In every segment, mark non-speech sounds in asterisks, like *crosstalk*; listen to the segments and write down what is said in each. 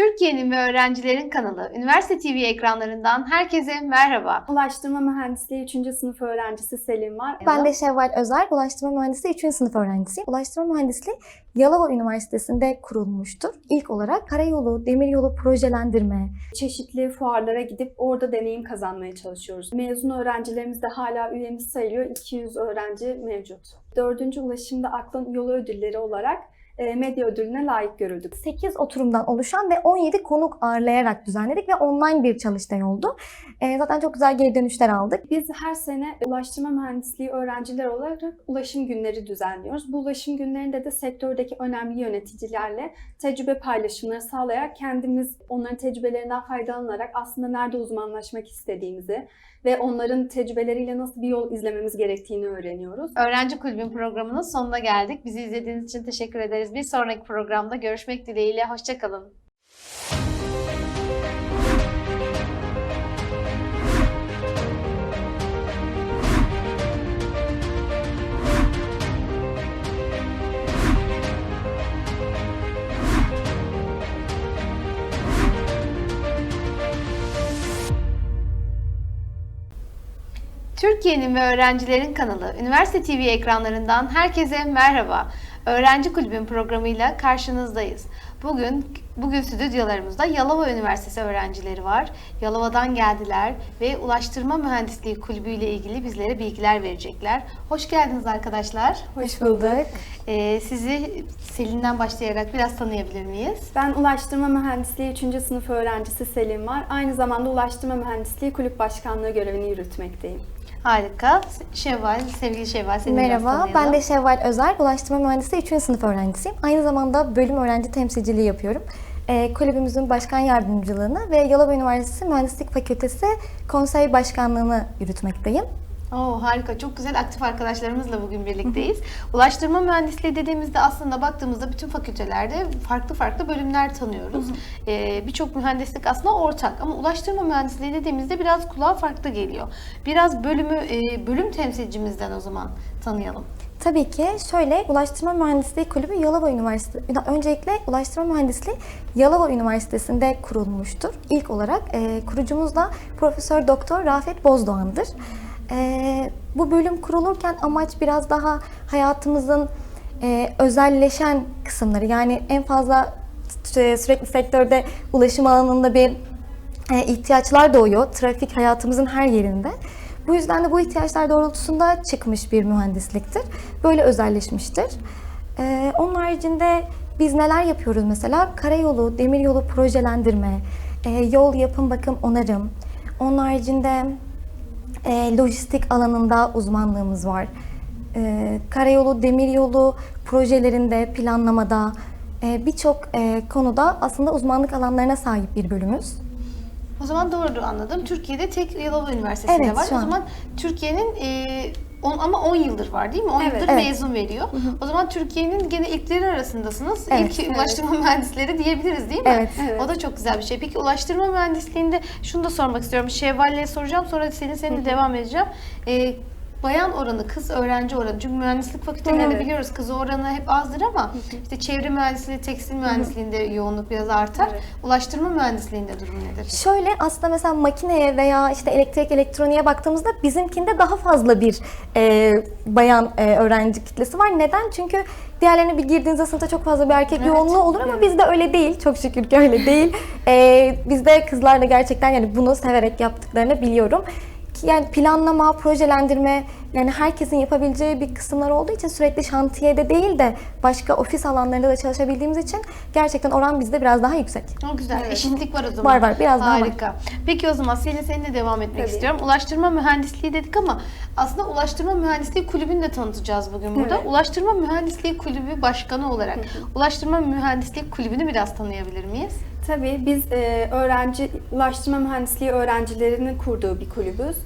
Türkiye'nin ve öğrencilerin kanalı Üniversite TV ekranlarından herkese merhaba. Ulaştırma Mühendisliği 3. sınıf öğrencisi Selim var. Ben de Şevval Özer, Ulaştırma Mühendisliği 3. sınıf öğrencisiyim. Ulaştırma Mühendisliği Yalova Üniversitesi'nde kurulmuştur. İlk olarak karayolu, demiryolu projelendirme, çeşitli fuarlara gidip orada deneyim kazanmaya çalışıyoruz. Mezun öğrencilerimiz de hala üyemiz sayılıyor. 200 öğrenci mevcut. Dördüncü ulaşımda aklın yolu ödülleri olarak medya ödülüne layık görüldük. 8 oturumdan oluşan ve 17 konuk ağırlayarak düzenledik ve online bir çalıştay oldu. Ee, zaten çok güzel geri dönüşler aldık. Biz her sene ulaştırma mühendisliği öğrenciler olarak ulaşım günleri düzenliyoruz. Bu ulaşım günlerinde de sektördeki önemli yöneticilerle tecrübe paylaşımları sağlayarak kendimiz onların tecrübelerinden faydalanarak aslında nerede uzmanlaşmak istediğimizi ve onların tecrübeleriyle nasıl bir yol izlememiz gerektiğini öğreniyoruz. Öğrenci Kulübün programının sonuna geldik. Bizi izlediğiniz için teşekkür ederiz. Bir sonraki programda görüşmek dileğiyle. Hoşçakalın. Türkiye'nin ve öğrencilerin kanalı Üniversite TV ekranlarından herkese merhaba. Öğrenci Kulübün programıyla karşınızdayız. Bugün bugün stüdyolarımızda Yalova Üniversitesi öğrencileri var. Yalova'dan geldiler ve Ulaştırma Mühendisliği Kulübü ile ilgili bizlere bilgiler verecekler. Hoş geldiniz arkadaşlar. Hoş bulduk. Ee, sizi Selin'den başlayarak biraz tanıyabilir miyiz? Ben Ulaştırma Mühendisliği 3. sınıf öğrencisi Selim var. Aynı zamanda Ulaştırma Mühendisliği Kulüp Başkanlığı görevini yürütmekteyim. Harika. Şevval, sevgili Şevval seni Merhaba, ben de Şevval Özer, Ulaştırma Mühendisliği 3. sınıf öğrencisiyim. Aynı zamanda bölüm öğrenci temsilciliği yapıyorum. Ee, kulübümüzün başkan yardımcılığını ve Yalova Üniversitesi Mühendislik Fakültesi konsey başkanlığını yürütmekteyim. Oo, harika. Çok güzel aktif arkadaşlarımızla bugün birlikteyiz. Ulaştırma mühendisliği dediğimizde aslında baktığımızda bütün fakültelerde farklı farklı bölümler tanıyoruz. Ee, Birçok mühendislik aslında ortak ama ulaştırma mühendisliği dediğimizde biraz kulağa farklı geliyor. Biraz bölümü e, bölüm temsilcimizden o zaman tanıyalım. Tabii ki şöyle Ulaştırma Mühendisliği Kulübü Yalova Üniversitesi öncelikle Ulaştırma Mühendisliği Yalova Üniversitesi'nde kurulmuştur. İlk olarak e, kurucumuz da Profesör Doktor Rafet Bozdoğan'dır. E, bu bölüm kurulurken amaç biraz daha hayatımızın e, özelleşen kısımları yani en fazla sü- sürekli sektörde ulaşım alanında bir e, ihtiyaçlar doğuyor. Trafik hayatımızın her yerinde. Bu yüzden de bu ihtiyaçlar doğrultusunda çıkmış bir mühendisliktir. Böyle özelleşmiştir. E, onun haricinde biz neler yapıyoruz mesela? Karayolu, demiryolu projelendirme, e, yol yapım, bakım, onarım. Onun haricinde e, lojistik alanında uzmanlığımız var. E, karayolu, demiryolu projelerinde, planlamada e, birçok e, konuda aslında uzmanlık alanlarına sahip bir bölümüz. O zaman doğru anladım. Türkiye'de tek Yalova Üniversitesi'nde Evet, var. O an. zaman Türkiye'nin e, on, ama 10 yıldır var değil mi? 10 Evet. yıldır Evet. mezun veriyor. O zaman Türkiye'nin gene ilkleri arasındasınız. Evet. İlk ulaştırma mühendisleri diyebiliriz değil mi? Evet. Evet. O da çok güzel bir şey. Peki ulaştırma mühendisliğinde şunu da sormak istiyorum. Şevval'le soracağım sonra senin seninle devam edeceğim. E, bayan oranı, kız öğrenci oranı. Çünkü mühendislik fakültelerinde Evet. biliyoruz kız oranı hep azdır ama işte çevre mühendisliği, tekstil mühendisliğinde yoğunluk biraz artar. Evet. Ulaştırma mühendisliğinde durum nedir? Şöyle aslında mesela makineye veya işte elektrik elektroniğe baktığımızda bizimkinde daha fazla bir e, bayan e, öğrenci kitlesi var. Neden? Çünkü diğerlerine bir girdiğinizde sınıfta çok fazla bir erkek Evet. yoğunluğu olur ama bizde öyle değil. Çok şükür ki öyle değil. *laughs* E, bizde kızlar da gerçekten yani bunu severek yaptıklarını biliyorum. Yani planlama, projelendirme yani herkesin yapabileceği bir kısımlar olduğu için sürekli şantiyede değil de başka ofis alanlarında da çalışabildiğimiz için gerçekten oran bizde biraz daha yüksek. O güzel. Evet. Eşitlik var o zaman. Var var, biraz daha var. Harika. Peki o zaman Selin seninle devam etmek Tabii. istiyorum. Ulaştırma mühendisliği dedik ama aslında Ulaştırma Mühendisliği Kulübü'nü de tanıtacağız bugün burada. Evet. Ulaştırma Mühendisliği Kulübü Başkanı olarak Ulaştırma Mühendisliği Kulübü'nü biraz tanıyabilir miyiz? Tabii biz e, öğrenci ulaştırma mühendisliği öğrencilerinin kurduğu bir kulübüz.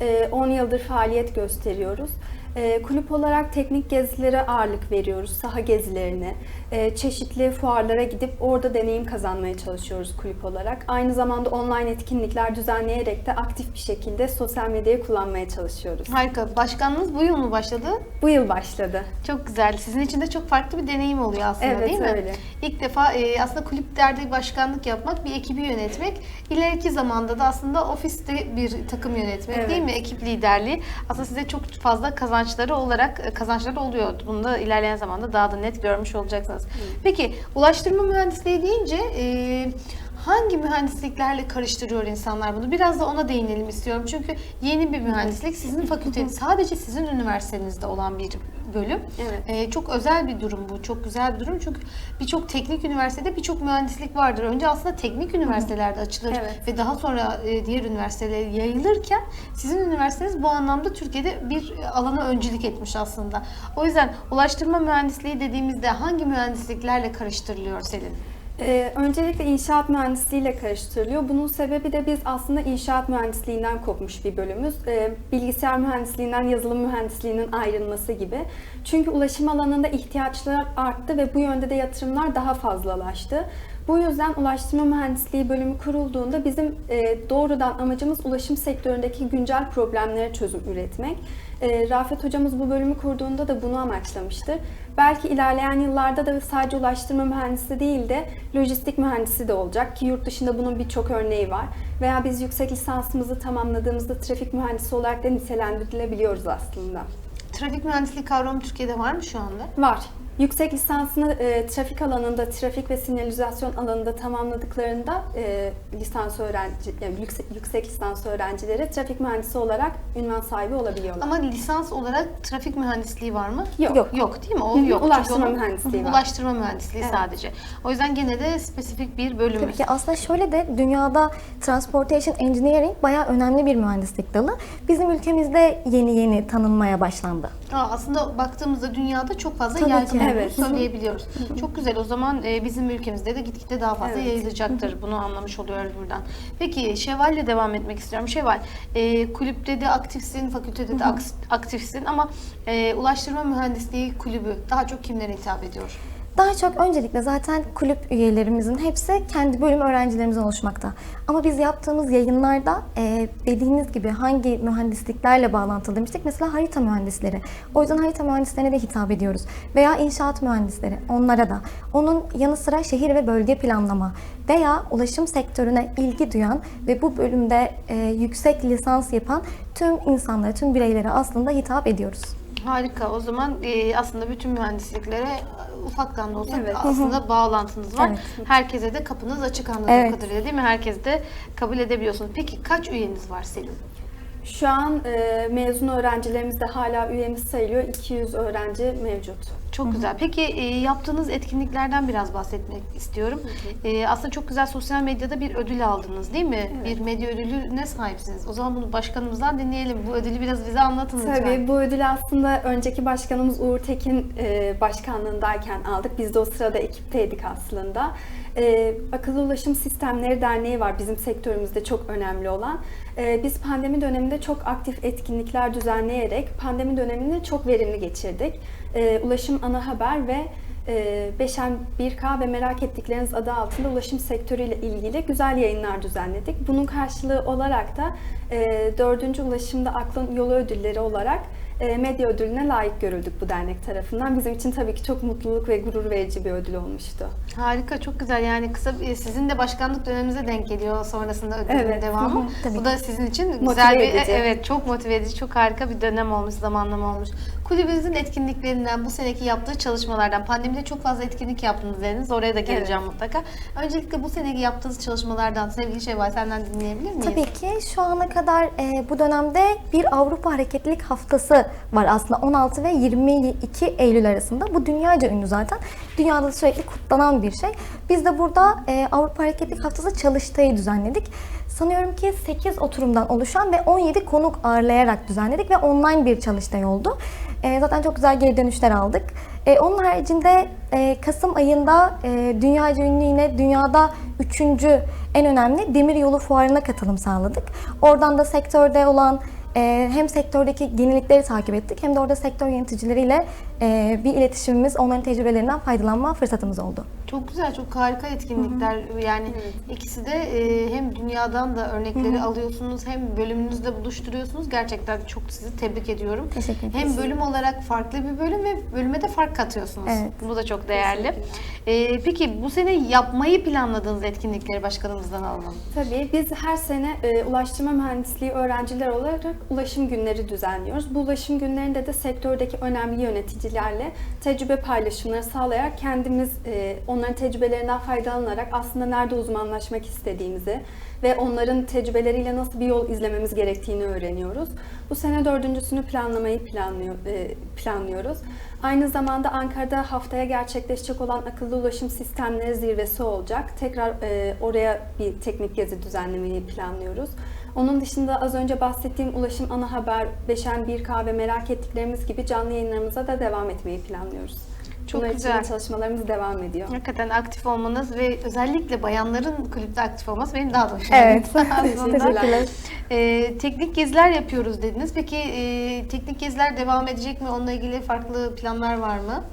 E, 10 yıldır faaliyet gösteriyoruz. E, kulüp olarak teknik gezilere ağırlık veriyoruz, saha gezilerine. E, çeşitli fuarlara gidip orada deneyim kazanmaya çalışıyoruz kulüp olarak. Aynı zamanda online etkinlikler düzenleyerek de aktif bir şekilde sosyal medyayı kullanmaya çalışıyoruz. Harika. Başkanlığınız bu yıl mı başladı? Bu yıl başladı. Çok güzel. Sizin için de çok farklı bir deneyim oluyor aslında Evet, değil mi? öyle. İlk defa e, aslında kulüplerde başkanlık yapmak, bir ekibi yönetmek, ileriki zamanda da aslında ofiste bir takım yönetmek Evet. değil mi? Ekip liderliği aslında size çok fazla kazançları olarak e, kazançları oluyor. Bunu da ilerleyen zamanda daha da net görmüş olacaksınız. Peki ulaştırma mühendisliği deyince e, hangi mühendisliklerle karıştırıyor insanlar bunu? Biraz da ona değinelim istiyorum. Çünkü yeni bir mühendislik sizin fakülteniz, sadece sizin üniversitenizde olan bir bölüm. Evet. Ee, çok özel bir durum bu. Çok güzel bir durum. Çünkü birçok teknik üniversitede birçok mühendislik vardır. Önce aslında teknik üniversitelerde açılır Evet. ve daha sonra e, diğer üniversitelere yayılırken sizin üniversiteniz bu anlamda Türkiye'de bir alana öncülük etmiş aslında. O yüzden ulaştırma mühendisliği dediğimizde hangi mühendisliklerle karıştırılıyor Selin? Ee, öncelikle inşaat mühendisliğiyle karıştırılıyor. Bunun sebebi de biz aslında inşaat mühendisliğinden kopmuş bir bölümüz. Ee, bilgisayar mühendisliğinden yazılım mühendisliğinin ayrılması gibi. Çünkü ulaşım alanında ihtiyaçlar arttı ve bu yönde de yatırımlar daha fazlalaştı. Bu yüzden ulaştırma mühendisliği bölümü kurulduğunda bizim e, doğrudan amacımız ulaşım sektöründeki güncel problemlere çözüm üretmek. E, Rafet hocamız bu bölümü kurduğunda da bunu amaçlamıştır. Belki ilerleyen yıllarda da sadece ulaştırma mühendisi değil de lojistik mühendisi de olacak ki yurt dışında bunun birçok örneği var. Veya biz yüksek lisansımızı tamamladığımızda trafik mühendisi olarak da nitelendirilebiliyoruz aslında. Trafik mühendisliği kavramı Türkiye'de var mı şu anda? Var. Yüksek lisansını e, trafik alanında, trafik ve sinyalizasyon alanında tamamladıklarında e, lisans öğrenci, yani yüksek, yüksek lisans öğrencileri trafik mühendisi olarak ünvan sahibi olabiliyorlar. Ama lisans olarak trafik mühendisliği var mı? Yok. Yok. Yok değil mi? O yok. ulaştırma onun- mühendisliği var. Ulaştırma mühendisliği Evet. sadece. O yüzden gene de spesifik bir bölümümüz. Tabii ki aslında şöyle de dünyada Transportation Engineering bayağı önemli bir mühendislik dalı. Bizim ülkemizde yeni yeni tanınmaya başlandı. Aa, aslında baktığımızda dünyada çok fazla yaygın Evet. söyleyebiliyoruz. Çok güzel. O zaman e, bizim ülkemizde de gitgide daha fazla Evet. yayılacaktır. Bunu anlamış oluyoruz buradan. Peki Şevval'le devam etmek istiyorum. Şevval, e, kulüpte de aktifsin, fakültede de aks- aktifsin ama e, ulaştırma mühendisliği kulübü daha çok kimlere hitap ediyor? Daha çok öncelikle zaten kulüp üyelerimizin hepsi kendi bölüm öğrencilerimizden oluşmakta. Ama biz yaptığımız yayınlarda e, dediğiniz gibi hangi mühendisliklerle bağlantılı demiştik. Mesela harita mühendisleri. O yüzden harita mühendislerine de hitap ediyoruz. Veya inşaat mühendisleri onlara da. Onun yanı sıra şehir ve bölge planlama veya ulaşım sektörüne ilgi duyan ve bu bölümde e, yüksek lisans yapan tüm insanlara, tüm bireylere aslında hitap ediyoruz. Harika. O zaman e, aslında bütün mühendisliklere ufaktan da olsa Evet. aslında bağlantınız var. Evet. Herkese de kapınız açık anladığım Evet. kadarıyla değil mi? Herkes de kabul edebiliyorsunuz. Peki kaç üyeniz var Selin? Şu an e, mezun öğrencilerimiz de hala üyemiz sayılıyor. 200 öğrenci mevcut. Çok güzel. Peki e, yaptığınız etkinliklerden biraz bahsetmek istiyorum. E, aslında çok güzel sosyal medyada bir ödül aldınız değil mi? Bir medya ödülüne sahipsiniz. O zaman bunu başkanımızdan dinleyelim. Bu ödülü biraz bize anlatın lütfen. Tabii bu ödül aslında önceki başkanımız Uğur Tekin e, başkanlığındayken aldık. Biz de o sırada ekipteydik aslında. E, Akıllı Ulaşım Sistemleri Derneği var bizim sektörümüzde çok önemli olan. E, biz pandemi döneminde çok aktif etkinlikler düzenleyerek pandemi dönemini çok verimli geçirdik. E, Ulaşım Ana Haber ve e, Beşen 1K ve Merak Ettikleriniz adı altında ulaşım sektörüyle ilgili güzel yayınlar düzenledik. Bunun karşılığı olarak da e, 4. Ulaşımda Aklın Yolu Ödülleri olarak medya ödülüne layık görüldük bu dernek tarafından. Bizim için tabii ki çok mutluluk ve gurur verici bir ödül olmuştu. Harika, çok güzel. Yani kısa e, sizin de başkanlık döneminize denk geliyor sonrasında ödülün Evet. devamı. Hı *laughs* hı, tabii Bu da sizin için Motive güzel bir edici. evet çok motive edici, çok harika bir dönem olmuş, zamanlama olmuş. Kulübünüzün etkinliklerinden, bu seneki yaptığı çalışmalardan, pandemide çok fazla etkinlik yaptınız dediniz. Oraya da geleceğim mutlaka. Öncelikle bu seneki yaptığınız çalışmalardan sevgili Şevval senden dinleyebilir miyiz? Tabii ki şu ana kadar e, bu dönemde bir Avrupa Hareketlilik Haftası var aslında 16 ve 22 Eylül arasında. Bu dünyaca ünlü zaten. Dünyada da sürekli kutlanan bir şey. Biz de burada e, Avrupa Hareketlilik Haftası çalıştayı düzenledik. Sanıyorum ki 8 oturumdan oluşan ve 17 konuk ağırlayarak düzenledik ve online bir çalıştay oldu. E, zaten çok güzel geri dönüşler aldık. E, onun haricinde e, Kasım ayında e, dünyaca ünlü yine dünyada üçüncü en önemli demir yolu fuarına katılım sağladık. Oradan da sektörde olan hem sektördeki yenilikleri takip ettik hem de orada sektör yöneticileriyle e, bir iletişimimiz, onların tecrübelerinden faydalanma fırsatımız oldu. Çok güzel, çok harika etkinlikler. Yani ikisi de e, hem dünyadan da örnekleri alıyorsunuz hem bölümünüzde buluşturuyorsunuz. Gerçekten çok sizi tebrik ediyorum. Teşekkür ederiz. Hem bölüm olarak farklı bir bölüm ve bölüme de fark katıyorsunuz. Evet. Bu da çok değerli. E, peki bu sene yapmayı planladığınız etkinlikleri başkanımızdan alalım. Tabii biz her sene e, ulaştırma mühendisliği öğrenciler olarak ulaşım günleri düzenliyoruz. Bu ulaşım günlerinde de sektördeki önemli yöneticilerle tecrübe paylaşımları sağlayarak kendimiz e, onların tecrübelerinden faydalanarak aslında nerede uzmanlaşmak istediğimizi ve onların tecrübeleriyle nasıl bir yol izlememiz gerektiğini öğreniyoruz. Bu sene dördüncüsünü planlamayı e, planlıyoruz. Aynı zamanda Ankara'da haftaya gerçekleşecek olan akıllı ulaşım sistemleri zirvesi olacak. Tekrar e, oraya bir teknik gezi düzenlemeyi planlıyoruz. Onun dışında az önce bahsettiğim Ulaşım Ana Haber, Beşen 1K ve merak ettiklerimiz gibi canlı yayınlarımıza da devam etmeyi planlıyoruz. Çok Bunlar güzel. için çalışmalarımız devam ediyor. Hakikaten aktif olmanız ve özellikle bayanların kulüpte aktif olması benim daha da hoşuma Evet. *laughs* Teşekkürler. Ee, teknik geziler yapıyoruz dediniz. Peki e, teknik geziler devam edecek mi? Onunla ilgili farklı planlar var mı?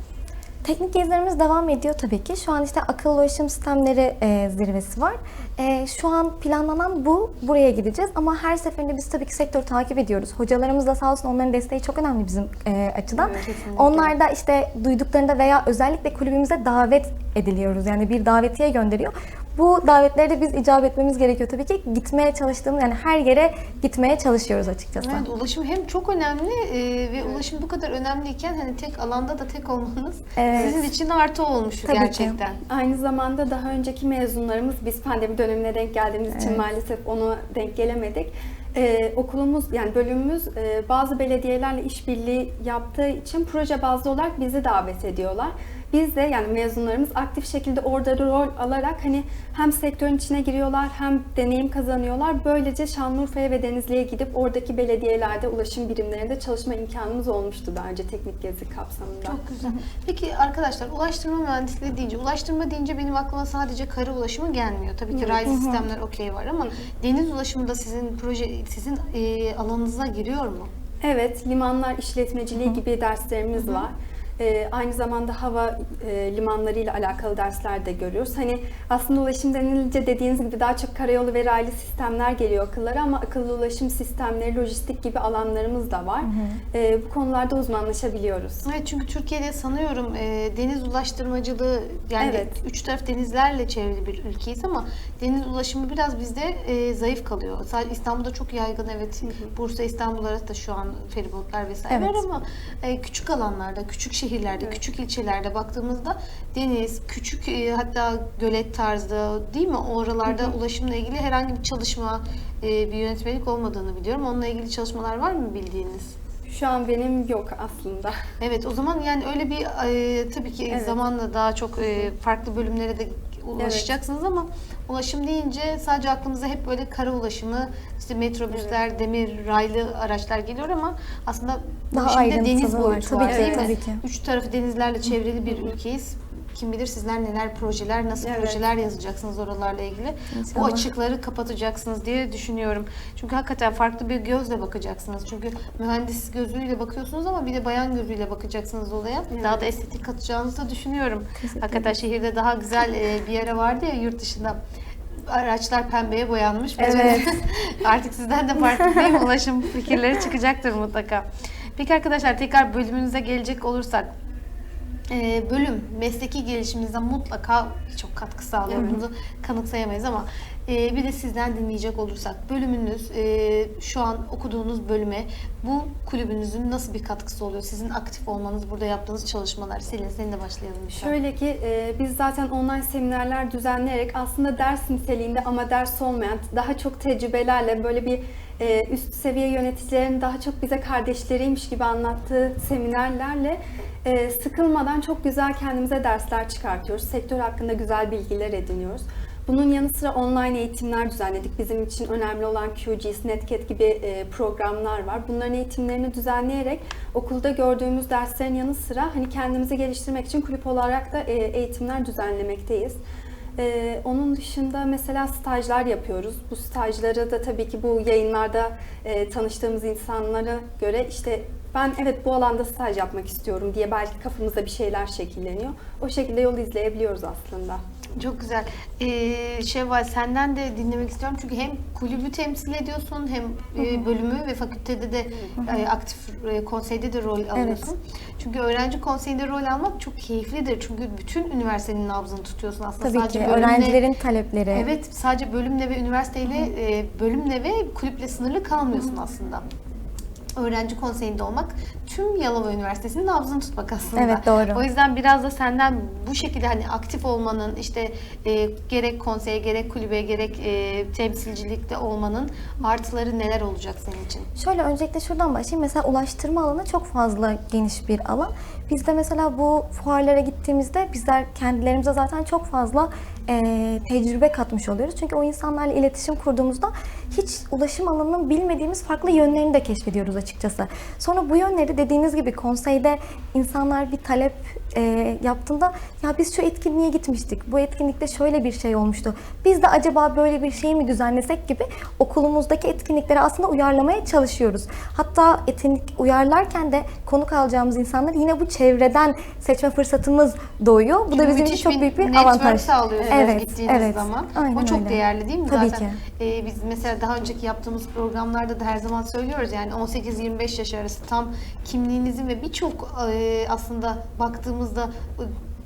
Teknik gezilerimiz devam ediyor tabii ki. Şu an işte akıllı ulaşım sistemleri e, zirvesi var. E, şu an planlanan bu. Buraya gideceğiz ama her seferinde biz tabii ki sektörü takip ediyoruz. Hocalarımız da sağ olsun onların desteği çok önemli bizim e, açıdan. Evet, kesinlikle. Onlar da işte duyduklarında veya özellikle kulübümüze davet ediliyoruz. Yani bir davetiye gönderiyor. Bu davetlere de biz icap etmemiz gerekiyor tabii ki. Gitmeye çalıştığımız yani her yere gitmeye çalışıyoruz açıkçası. Evet, ulaşım hem çok önemli e, ve ulaşım bu kadar önemliyken hani tek alanda da tek olmanız Evet. sizin için artı olmuş Tabii ki. gerçekten. Aynı zamanda daha önceki mezunlarımız biz pandemi dönemine denk geldiğimiz için Evet. maalesef onu denk gelemedik. Ee, okulumuz yani bölümümüz e, bazı belediyelerle işbirliği yaptığı için proje bazlı olarak bizi davet ediyorlar. Biz de yani mezunlarımız aktif şekilde orada rol alarak hani hem sektörün içine giriyorlar hem deneyim kazanıyorlar. Böylece Şanlıurfa'ya ve Denizli'ye gidip oradaki belediyelerde ulaşım birimlerinde çalışma imkanımız olmuştu daha önce teknik gezi kapsamında. Çok güzel. Peki arkadaşlar ulaştırma mühendisliği deyince, ulaştırma deyince benim aklıma sadece kara ulaşımı gelmiyor. Tabii ki raylı sistemler okey var ama deniz ulaşımı da sizin proje, sizin e, alanınıza giriyor mu? Evet, limanlar işletmeciliği gibi derslerimiz var. Ee, aynı zamanda hava e, limanları ile alakalı dersler de görüyoruz. Hani aslında ulaşım denilince dediğiniz gibi daha çok karayolu ve raylı sistemler geliyor akıllara ama akıllı ulaşım sistemleri, lojistik gibi alanlarımız da var. Ee, bu konularda uzmanlaşabiliyoruz. Evet çünkü Türkiye'de sanıyorum e, deniz ulaştırmacılığı yani Evet. üç taraf denizlerle çevrili bir ülkeyiz ama deniz ulaşımı biraz bizde e, zayıf kalıyor. Sadece İstanbul'da çok yaygın evet. Bursa, İstanbul arası da şu an feribotlar vesaire Evet. var ama e, küçük alanlarda, küçük şehirlerde, küçük ilçelerde baktığımızda deniz, küçük e, hatta gölet tarzı değil mi? Oralarda ulaşımla ilgili herhangi bir çalışma, e, bir yönetmelik olmadığını biliyorum. Onunla ilgili çalışmalar var mı bildiğiniz? Şu an benim yok aslında. Evet o zaman yani öyle bir e, tabii ki Evet. zamanla daha çok e, farklı bölümlere de ulaşacaksınız ama ulaşım deyince sadece aklımıza hep böyle kara ulaşımı, işte metrobüsler, demir, raylı araçlar geliyor ama aslında Daha ayrıntılı deniz var. boyutu Tabii var ki, değil mi? tabii ki. Üç tarafı denizlerle çevrili bir ülkeyiz. Kim bilir sizler neler projeler, nasıl Evet. projeler yazacaksınız oralarla ilgili. Bu İnşallah. açıkları kapatacaksınız diye düşünüyorum. Çünkü hakikaten farklı bir gözle bakacaksınız. Çünkü mühendis gözüyle bakıyorsunuz ama bir de bayan gözüyle bakacaksınız olaya. Daha da estetik katacağınızı da düşünüyorum. Hakikaten şehirde daha güzel e, bir yere vardı ya yurt dışında. Araçlar pembeye boyanmış. Evet. *laughs* Artık sizden de mi? *laughs* Ulaşım fikirleri çıkacaktır mutlaka. Peki arkadaşlar tekrar bölümünüze gelecek olursak e, bölüm mesleki gelişiminize mutlaka çok katkı sağlıyor. Bunu kanıksayamayız ama e, bir de sizden dinleyecek olursak bölümünüz e, şu an okuduğunuz bölüme bu kulübünüzün nasıl bir katkısı oluyor? Sizin aktif olmanız, burada yaptığınız çalışmalar. Selin seninle başlayalım lütfen. Şöyle ki e, biz zaten online seminerler düzenleyerek aslında ders niteliğinde ama ders olmayan daha çok tecrübelerle böyle bir e, üst seviye yöneticilerin daha çok bize kardeşleriymiş gibi anlattığı seminerlerle e, sıkılmadan çok güzel kendimize dersler çıkartıyoruz. Sektör hakkında güzel bilgiler ediniyoruz. Bunun yanı sıra online eğitimler düzenledik. Bizim için önemli olan QGIS, Netcat gibi e, programlar var. Bunların eğitimlerini düzenleyerek okulda gördüğümüz derslerin yanı sıra hani kendimizi geliştirmek için kulüp olarak da e, eğitimler düzenlemekteyiz. Ee, onun dışında mesela stajlar yapıyoruz. Bu stajları da tabii ki bu yayınlarda e, tanıştığımız insanlara göre işte ben evet bu alanda staj yapmak istiyorum diye belki kafamızda bir şeyler şekilleniyor. O şekilde yol izleyebiliyoruz aslında. Çok güzel. Ee, Şevval senden de dinlemek istiyorum çünkü hem kulübü temsil ediyorsun hem e, bölümü ve fakültede de e, aktif e, konseyde de rol alıyorsun. Çünkü öğrenci konseyinde rol almak çok keyiflidir. Çünkü bütün üniversitenin nabzını tutuyorsun aslında. Tabii Sadece ki bölümle- öğrencilerin talepleri. Evet, sadece bölümle ve üniversiteyle, e, bölümle ve kulüple sınırlı kalmıyorsun aslında. Öğrenci konseyinde olmak tüm Yalova Üniversitesi'nin nabzını tutmak aslında. Evet, doğru. O yüzden biraz da senden bu şekilde hani aktif olmanın işte e, gerek konseye gerek kulübe gerek e, temsilcilikte olmanın artıları neler olacak senin için? Şöyle öncelikle şuradan başlayayım. Mesela ulaştırma alanı çok fazla geniş bir alan. Biz de mesela bu fuarlara gittiğimizde bizler kendilerimize zaten çok fazla e, tecrübe katmış oluyoruz. Çünkü o insanlarla iletişim kurduğumuzda hiç ulaşım alanının bilmediğimiz farklı yönlerini de keşfediyoruz açıkçası. Sonra bu yönleri dediğiniz gibi konseyde insanlar bir talep e, yaptığında ya biz şu etkinliğe gitmiştik. Bu etkinlikte şöyle bir şey olmuştu. Biz de acaba böyle bir şey mi düzenlesek gibi okulumuzdaki etkinlikleri aslında uyarlamaya çalışıyoruz. Hatta etkinlik uyarlarken de konuk alacağımız insanları yine bu çevreden seçme fırsatımız doğuyor. Bu da bizim için çok büyük bir avantaj. sağlıyorsunuz Evet, gittiğiniz evet. zaman. Aynen o çok öyle. değerli değil mi? Tabii Zaten ki. e, biz mesela daha önceki yaptığımız programlarda da her zaman söylüyoruz yani 18-25 yaş arası tam kimliğinizin ve birçok e, aslında baktığımızda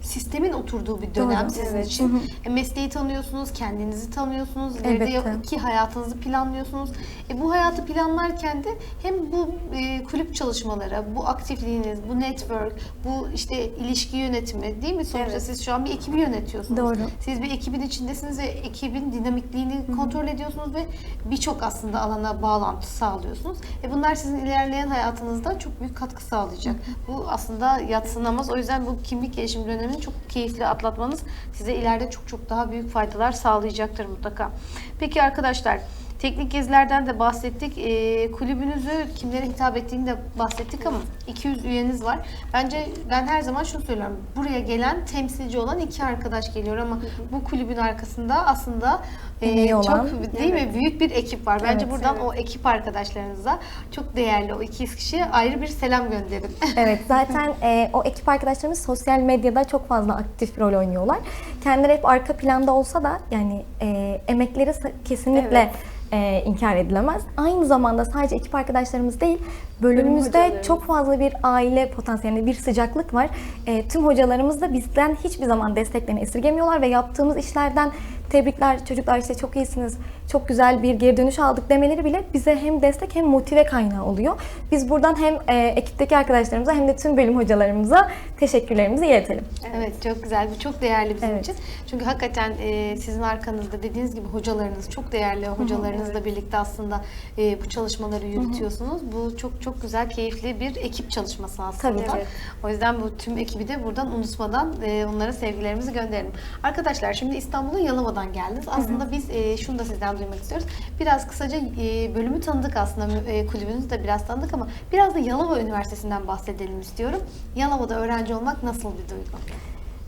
sistemin oturduğu bir dönem Doğru, sizin evet. için. E, mesleği tanıyorsunuz, kendinizi tanıyorsunuz, ileride ki hayatınızı planlıyorsunuz. E, bu hayatı planlarken de hem bu e, kulüp çalışmaları, bu aktifliğiniz, bu network, bu işte ilişki yönetimi değil mi? Sonuçta Evet. siz şu an bir ekibi yönetiyorsunuz. Doğru. Siz bir ekibin içindesiniz ve ekibin dinamikliğini kontrol ediyorsunuz ve birçok aslında alana bağlantı sağlıyorsunuz. E bunlar sizin ilerleyen hayatınızda çok büyük katkı sağlayacak. Bu aslında yatsınamaz. O yüzden bu kimlik gelişim dönemini çok keyifli atlatmanız size ileride çok çok daha büyük faydalar sağlayacaktır mutlaka. Peki arkadaşlar Teknik gezilerden de bahsettik. E, kulübünüzü kimlere hitap ettiğini de bahsettik ama 200 üyeniz var. Bence ben her zaman şunu söylüyorum. Buraya gelen temsilci olan iki arkadaş geliyor ama bu kulübün arkasında aslında e, olan. çok değil mi büyük bir ekip var. Bence Evet, buradan evet. o ekip arkadaşlarınıza çok değerli o iki kişiye ayrı bir selam gönderin. *laughs* Evet zaten e, o ekip arkadaşlarımız sosyal medyada çok fazla aktif rol oynuyorlar. Kendileri hep arka planda olsa da yani e, emekleri kesinlikle Evet. E, inkar edilemez. Aynı zamanda sadece ekip arkadaşlarımız değil, bölümümüzde çok fazla bir aile potansiyeli, bir sıcaklık var. E, tüm hocalarımız da bizden hiçbir zaman desteklerini esirgemiyorlar ve yaptığımız işlerden tebrikler çocuklar işte çok iyisiniz, çok güzel bir geri dönüş aldık demeleri bile bize hem destek hem motive kaynağı oluyor. Biz buradan hem e, ekipteki arkadaşlarımıza hem de tüm bölüm hocalarımıza teşekkürlerimizi iletelim. Evet çok güzel. Bu çok değerli bizim Evet. için. Çünkü hakikaten e, sizin arkanızda dediğiniz gibi hocalarınız çok değerli hocalarınızla birlikte aslında e, bu çalışmaları yürütüyorsunuz. Bu çok çok güzel, keyifli bir ekip çalışması aslında. Tabii, evet. O yüzden bu tüm ekibi de buradan unutmadan e, onlara sevgilerimizi gönderelim. Arkadaşlar şimdi İstanbul'a Yalova'dan geldiniz. Aslında biz e, şunu da sizden duymak istiyoruz. Biraz kısaca e, bölümü tanıdık aslında. E, kulübünüzü de biraz tanıdık ama biraz da Yalova Üniversitesi'nden bahsedelim istiyorum. Yalova'da öğrenci olmak nasıl bir duygu?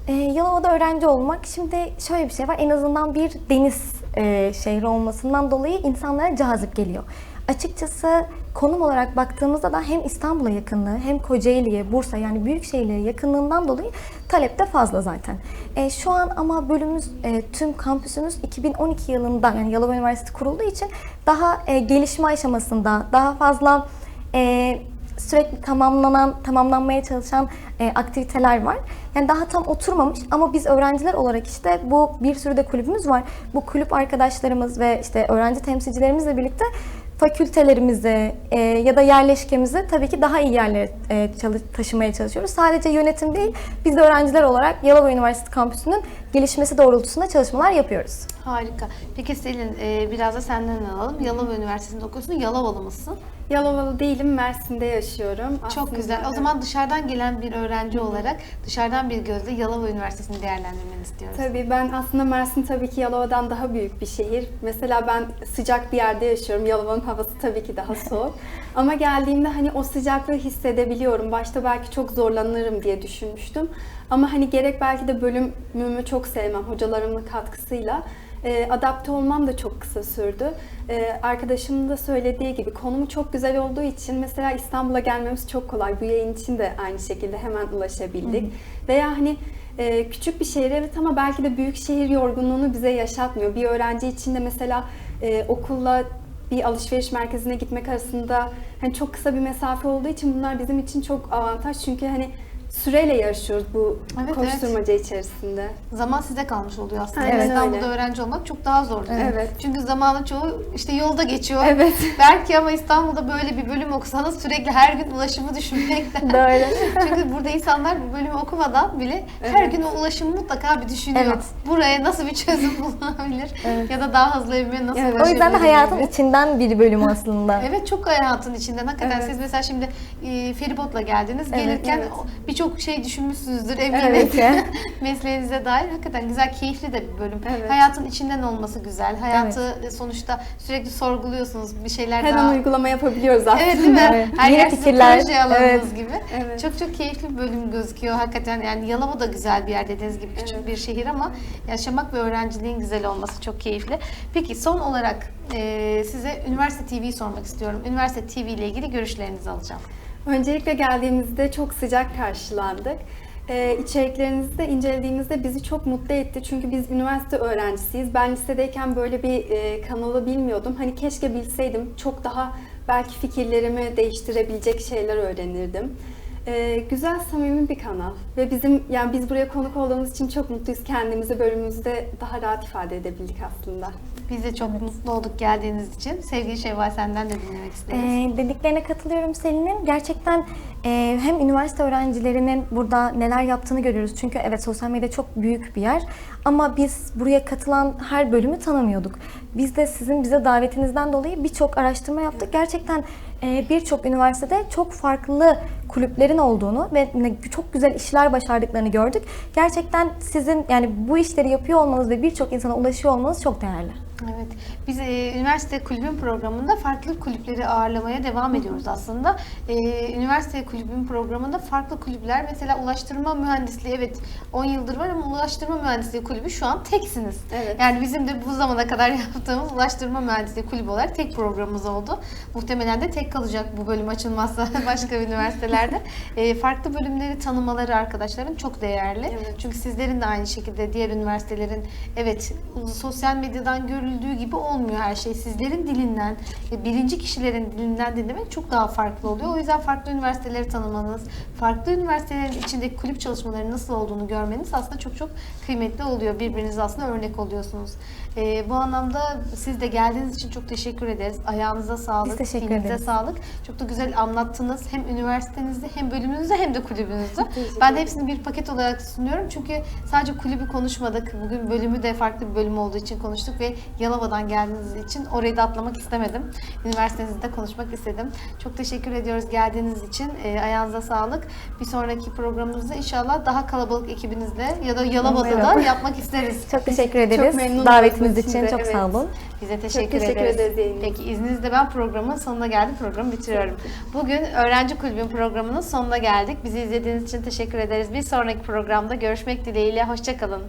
Ee, Yalova'da öğrenci olmak, şimdi şöyle bir şey var, en azından bir deniz e, şehri olmasından dolayı insanlara cazip geliyor. Açıkçası konum olarak baktığımızda da hem İstanbul'a yakınlığı hem Kocaeli'ye, Bursa yani büyük şehirlere yakınlığından dolayı talep de fazla zaten. E, şu an ama bölümümüz, e, tüm kampüsümüz 2012 yılında yani Yalova Üniversitesi kurulduğu için daha e, gelişme aşamasında, daha fazla e, sürekli tamamlanan, tamamlanmaya çalışan e, aktiviteler var. Yani daha tam oturmamış ama biz öğrenciler olarak işte bu bir sürü de kulübümüz var. Bu kulüp arkadaşlarımız ve işte öğrenci temsilcilerimizle birlikte fakültelerimizi e, ya da yerleşkemizi tabii ki daha iyi yerlere e, taşımaya çalışıyoruz. Sadece yönetim değil, biz de öğrenciler olarak Yalova Üniversitesi kampüsünün gelişmesi doğrultusunda çalışmalar yapıyoruz. Harika. Peki Selin e, biraz da senden alalım. Yalova Üniversitesi'nde okuyorsun. Yalovalı mısın? Yalovalı değilim, Mersin'de yaşıyorum. Çok Aslında, güzel. O zaman dışarıdan gelen bir öğrenci olarak dışarıdan bir gözle Yalova Üniversitesi'ni değerlendirmeni istiyoruz. Tabii ben aslında Mersin tabii ki Yalova'dan daha büyük bir şehir. Mesela ben sıcak bir yerde yaşıyorum. Yalova'nın havası tabii ki daha soğuk. *laughs* Ama geldiğimde hani o sıcaklığı hissedebiliyorum. Başta belki çok zorlanırım diye düşünmüştüm. Ama hani gerek belki de bölümümü çok sevmem hocalarımın katkısıyla e, adapte olmam da çok kısa sürdü. E, arkadaşımın da söylediği gibi konumu çok güzel olduğu için mesela İstanbul'a gelmemiz çok kolay. Bu yayın için de aynı şekilde hemen ulaşabildik. Veya hani e, küçük bir şehir evet ama belki de büyük şehir yorgunluğunu bize yaşatmıyor. Bir öğrenci için de mesela e, okulla bir alışveriş merkezine gitmek arasında hani çok kısa bir mesafe olduğu için bunlar bizim için çok avantaj. Çünkü hani süreyle yarışıyoruz bu Evet, koşturmaca içerisinde. Zaman size kalmış oluyor aslında. Aynen İstanbul'da öyle. öğrenci olmak çok daha zor. Evet. Çünkü zamanın çoğu işte yolda geçiyor. Evet. *laughs* Belki ama İstanbul'da böyle bir bölüm okusanız sürekli her gün ulaşımı düşünmekten. *laughs* Doğru. *laughs* Çünkü burada insanlar bu bölümü okumadan bile her Evet. gün o ulaşımı mutlaka bir düşünüyor. Evet. Buraya nasıl bir çözüm bulunabilir? Ya da daha hızlı evime nasıl Evet. O yüzden de hayatın gibi. içinden bir bölüm aslında. Evet çok hayatın içinden. Hakikaten Evet. siz mesela şimdi e, feribotla geldiniz. Evet, Gelirken evet. o- birçok şey düşünmüşsünüzdür eminim. Evet. *laughs* Mesleğinize dair. Hakikaten güzel, keyifli de bir bölüm. Evet. Hayatın içinden olması güzel. Hayatı e, sonuçta sürekli sorguluyorsunuz. Bir şeyler Her daha... an uygulama yapabiliyoruz aslında. Evet değil mi? Evet. Her Yeni yer fikirler, proje alanınız evet. gibi. Evet. Çok çok keyifli bir bölüm gözüküyor hakikaten. Yani Yalova da güzel bir yer dediğiniz gibi küçük Evet. bir şehir ama yaşamak ve öğrenciliğin güzel olması çok keyifli. Peki son olarak e, size Üniversite TV'yi sormak istiyorum. Üniversite TV ile ilgili görüşlerinizi alacağım. Öncelikle geldiğimizde çok sıcak karşılandık. Ee, içeriklerinizi de incelediğimizde bizi çok mutlu etti. Çünkü biz üniversite öğrencisiyiz. Ben lisedeyken böyle bir e, kanalı bilmiyordum. Hani keşke bilseydim çok daha belki fikirlerimi değiştirebilecek şeyler öğrenirdim. Ee, güzel, samimi bir kanal ve bizim yani biz buraya konuk olduğumuz için çok mutluyuz. Kendimizi bölümümüzde daha rahat ifade edebildik aslında. Biz de çok mutlu olduk geldiğiniz için. Sevgili Şevval senden de dinlemek isteriz. Ee, dediklerine katılıyorum Selin'in. Gerçekten e, hem üniversite öğrencilerinin burada neler yaptığını görüyoruz. Çünkü evet sosyal medya çok büyük bir yer. Ama biz buraya katılan her bölümü tanımıyorduk. Biz de sizin bize davetinizden dolayı birçok araştırma yaptık. Gerçekten birçok üniversitede çok farklı kulüplerin olduğunu ve çok güzel işler başardıklarını gördük. Gerçekten sizin yani bu işleri yapıyor olmanız ve birçok insana ulaşıyor olmanız çok değerli. Evet. Biz e, üniversite kulübün programında farklı kulüpleri ağırlamaya devam ediyoruz aslında. E, üniversite kulübün programında farklı kulüpler mesela ulaştırma mühendisliği evet 10 yıldır var ama ulaştırma mühendisliği kulübü şu an teksiniz. Evet. Yani bizim de bu zamana kadar *laughs* yaptığımız ulaştırma mühendisliği kulübü olarak tek programımız oldu. Muhtemelen de tek kalacak bu bölüm açılmazsa *laughs* başka üniversitelerde. *laughs* E, farklı bölümleri tanımaları arkadaşların çok değerli. Evet. Çünkü sizlerin de aynı şekilde diğer üniversitelerin evet sosyal medyadan görüldüğü gibi olmuyor her şey. Sizlerin dilinden, birinci kişilerin dilinden dinlemek çok daha farklı oluyor. O yüzden farklı üniversiteleri tanımanız, farklı üniversitelerin içindeki kulüp çalışmaları nasıl olduğunu görmeniz aslında çok çok kıymetli oluyor. Birbirinize aslında örnek oluyorsunuz. E, bu anlamda siz de geldiğiniz için çok teşekkür ederiz. Ayağınıza sağlık, Biz teşekkür ederiz. sağlık. Çok da güzel anlattınız. Hem üniversitenizi, hem bölümünüzü, hem de kulübünüzü. Ben de hepsini bir paket olarak sunuyorum. Çünkü sadece kulübü konuşmadık. Bugün bölümü de farklı bir bölüm olduğu için konuştuk ve Yalova'dan geldiğiniz için orayı da atlamak istemedim. Üniversitenizde konuşmak istedim. Çok teşekkür ediyoruz geldiğiniz için. E, ayağınıza sağlık. Bir sonraki programımızda inşallah daha kalabalık ekibinizle ya da Yalova'da da yapmak isteriz. Çok teşekkür ederiz. memnun Davetiniz için size, çok evet. sağ olun. Bize teşekkür, teşekkür ederiz. ederiz Peki izninizle ben programın sonuna geldim. Programı bitiriyorum. Bugün Öğrenci Kulübü'nün programının sonuna geldik. Bizi izlediğiniz için teşekkür ederiz. Bir sonraki programda görüşmek dileğiyle. Hoşçakalın.